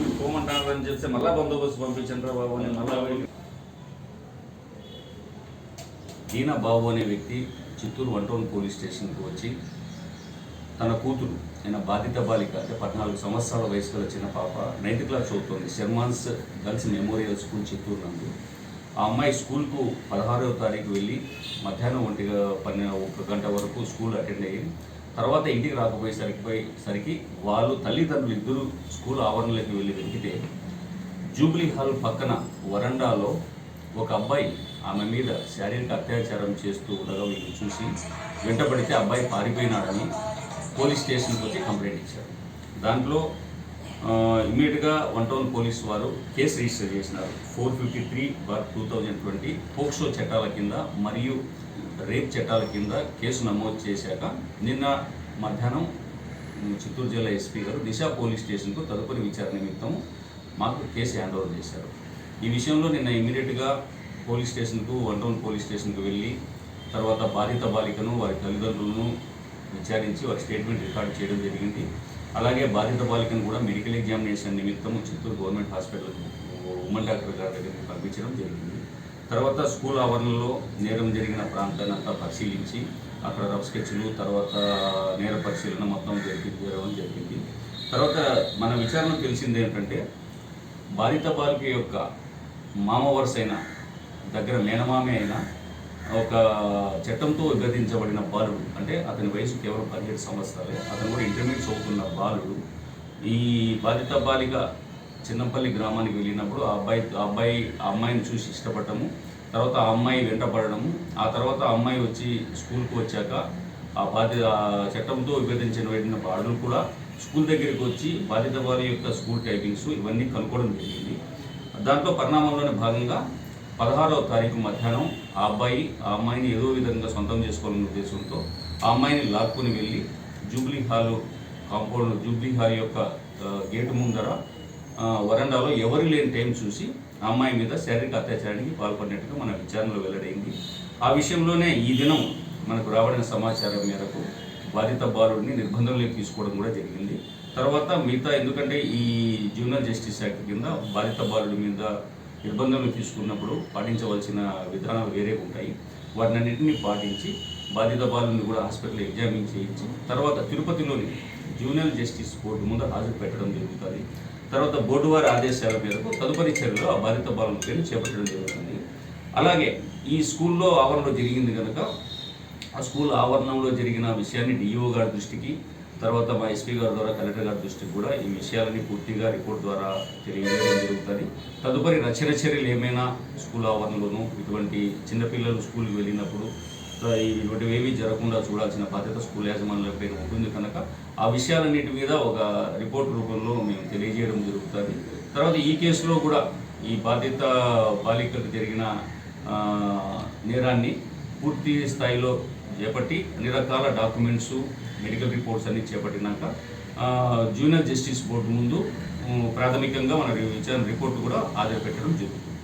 అని చెప్తే మళ్ళా బందోబస్తు పంపించండి బాబు అని మళ్ళా వెళ్ళి. దీనా బాబు అనే వ్యక్తి చిత్తూరు వన్ టౌన్ పోలీస్ స్టేషన్కి వచ్చి తన కూతురు ఆయన బాధిత బాలిక అంటే పద్నాలుగు సంవత్సరాల వయసు గల చిన్న పాప నైన్త్ క్లాస్ చదువుతోంది. శర్మాన్స్ గర్ల్స్ మెమోరియల్ స్కూల్ చిత్తూరు నందు. ఆ అమ్మాయి స్కూల్కు పదహారవ తారీఖు వెళ్ళి మధ్యాహ్నం ఒంటిగా పన్నె ఒక గంట వరకు స్కూల్ అటెండ్ అయ్యి తర్వాత ఇంటికి రాకపోయేసరికి పోయేసరికి వాళ్ళు తల్లిదండ్రులు ఇద్దరు స్కూల్ ఆవరణలోకి వెళ్ళి వెతికితే జూబ్లీ హాల్ పక్కన వరండాలో ఒక అబ్బాయి ఆమె మీద శారీరక అత్యాచారం చేస్తూ ఉండగా వీళ్ళు చూసి వెంటబడితే అబ్బాయి పారిపోయినాడని పోలీస్ స్టేషన్కి వచ్చి కంప్లైంట్ ఇచ్చారు. దాంట్లో ఇమీడియట్గా వన్ టౌన్ పోలీస్ వారు కేసు రిజిస్టర్ చేసినారు. Four fifty three bar two thousand twenty POCSO చట్టాల కింద మరియు రేప్ చట్టాల కింద కేసు నమోదు చేశాక నిన్న మధ్యాహ్నం చిత్తూరు జిల్లా ఎస్పీ గారు దిశ పోలీస్ స్టేషన్కు తదుపరి విచారణ నిమిత్తం మాకు కేసు హ్యాండ్ ఓవర్ చేశారు. ఈ విషయంలో నిన్న ఇమీడియట్గా పోలీస్ స్టేషన్కు వన్ టౌన్ పోలీస్ స్టేషన్కు వెళ్ళి తర్వాత బాధిత బాలికను వారి తల్లిదండ్రులను విచారించి వారి స్టేట్మెంట్ రికార్డ్ చేయడం జరిగింది. అలాగే బాధిత బాలికను కూడా మెడికల్ ఎగ్జామినేషన్ నిమిత్తం Chittoor government hospital women doctor గారి దగ్గరికి పంపించడం జరిగింది. తర్వాత స్కూల్ ఆవరణలో నేరం జరిగిన ప్రాంతాన్ని అంతా పరిశీలించి అక్కడ రఫ్ స్కెచ్లు తర్వాత నేర పరిశీలన మొత్తం జరిగి జరగడం జరిగింది. తర్వాత మన విచారణ తెలిసింది ఏంటంటే బాధిత బాలిక యొక్క మామ వరుస అయిన దగ్గర మేనమామే అయినా ఒక చట్టంతో విభజించబడిన బాలుడు అంటే అతని వయసు కేవలం పదిహేడు సంవత్సరాలే అతను కూడా ఇంటర్మీడియట్ చదువుతున్న బాలుడు ఈ బాధిత బాలిక చిన్నపల్లి గ్రామానికి వెళ్ళినప్పుడు ఆ అబ్బాయి ఆ అబ్బాయి ఆ అమ్మాయిని చూసి ఇష్టపడటము తర్వాత ఆ అమ్మాయి వెంటపడము ఆ తర్వాత ఆ అమ్మాయి వచ్చి స్కూల్కి వచ్చాక ఆ బాధ్య చట్టంతో విభజించిన వెళ్ళిన బాలుడు కూడా స్కూల్ దగ్గరికి వచ్చి బాధిత వారి యొక్క స్కూల్ టైపింగ్స్ ఇవన్నీ కనుక్కోవడం జరిగింది. దాంట్లో పరిణామంలోని భాగంగా పదహారవ తారీఖు మధ్యాహ్నం ఆ అబ్బాయి ఆ అమ్మాయిని ఏదో విధంగా సొంతం చేసుకోవాలనే ఉద్దేశంతో ఆ అమ్మాయిని లాక్కుని వెళ్ళి Jubilee Hall compound Jubilee Hall యొక్క గేటు ముందర వరండాలో ఎవరు లేని టైం చూసి ఆ అమ్మాయి మీద శారీరక అత్యాచారానికి పాల్పడినట్టుగా మన విచారణలో వెల్లడైంది. ఆ విషయంలోనే ఈ దినం మనకు రావడిన సమాచారం మేరకు బాధిత బాలుడిని నిర్బంధంలోకి తీసుకోవడం కూడా జరిగింది. తర్వాత మిగతా ఎందుకంటే ఈ జూనియర్ జస్టిస్ యాక్ట్ కింద బాధిత బాలుడి మీద నిర్బంధంలో తీసుకున్నప్పుడు పాటించవలసిన విధానాలు వేరే ఉంటాయి. వాటినన్నింటినీ పాటించి బాధిత బాలుని కూడా హాస్పిటల్ ఎగ్జామిన్ చేయించి తర్వాత తిరుపతిలోని జూనియర్ జస్టిస్ కోర్టు ముందు హాజరు పెట్టడం జరుగుతుంది. తర్వాత బోర్డు వారి ఆదేశాల మేరకు తదుపరి చర్యలు ఆ బాధిత పేరు చేపట్టడం జరుగుతుంది. అలాగే ఈ స్కూల్లో ఆవరణలో జరిగింది కనుక ఆ స్కూల్ ఆవరణంలో జరిగిన విషయాన్ని డిఈఓ గారి దృష్టికి తర్వాత మా ఎస్పీ గారి ద్వారా కలెక్టర్ గారి దృష్టికి కూడా ఈ విషయాలని పూర్తిగా రిపోర్ట్ ద్వారా తెలియజేయడం జరుగుతుంది. తదుపరి రచన చర్యలు ఏమైనా స్కూల్ ఆవరణలోనూ ఇటువంటి చిన్నపిల్లలు స్కూల్కి వెళ్ళినప్పుడు ఇటువంటివి ఏమీ జరగకుండా చూడాల్సిన బాధ్యత స్కూల్ యాజమాన్యులపై ఉంటుంది కనుక ఆ విషయాలన్నిటి మీద ఒక రిపోర్ట్ రూపంలో మేము తెలియజేయడం జరుగుతుంది. తర్వాత ఈ కేసులో కూడా ఈ బాధిత బాలికలకు జరిగిన నేరాన్ని పూర్తి స్థాయిలో చేపట్టి అన్ని రకాల డాక్యుమెంట్స్ మెడికల్ రిపోర్ట్స్ అన్ని చేపట్టినాక జూనియర్ జస్టిస్ బోర్డు ముందు ప్రాథమికంగా మన విచారణ రిపోర్ట్ కూడా హాజరు పెట్టడం జరుగుతుంది.